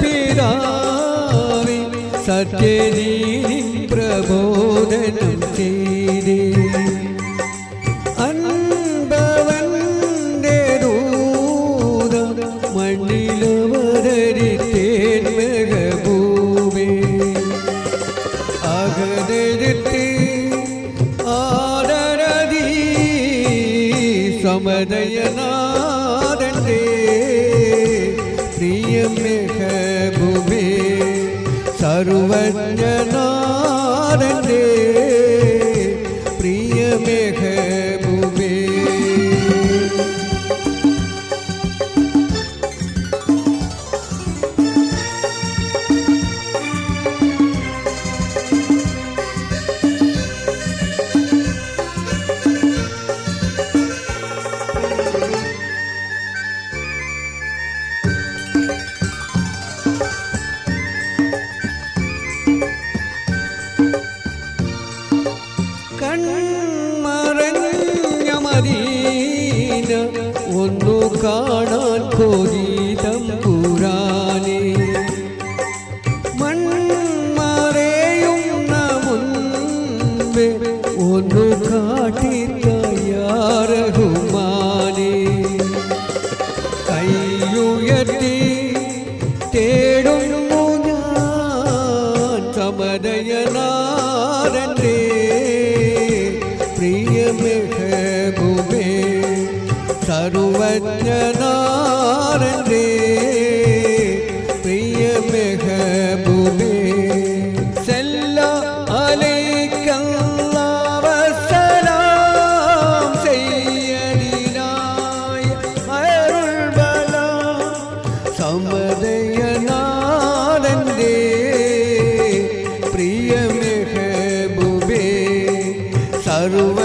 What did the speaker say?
പിതാവി സത്യനീ പ്രബോധനം ചെയ്തേ. അൻപവന്റെ ദൂത മണ്ണിലവതരിത്തേൻ മെഹബൂബേ അകതെടുത്ത് ആദരതി प्रिय में है भूमि सर्वज्ञ नारदे മദീന ഒന്നു കാണാൻ കോരീതം പുരാനെ. മൺമറയുന്ന മുൻപേ ഒന്നു കാട്ടി തയ്യാറഹുമാനേ കൈയുയർത്തി തേടുന്നു ഞാൻ സമദയനാഥന്റെ സർവജ്ഞനാരേ പ്രിയ മെഹബൂബേ സെല്ല അലൈക്കല്ലാവസലാം സയ്യദിനായ അരുൾബല സമദയനാരേ പ്രിയ മെഹബൂബേ സർവ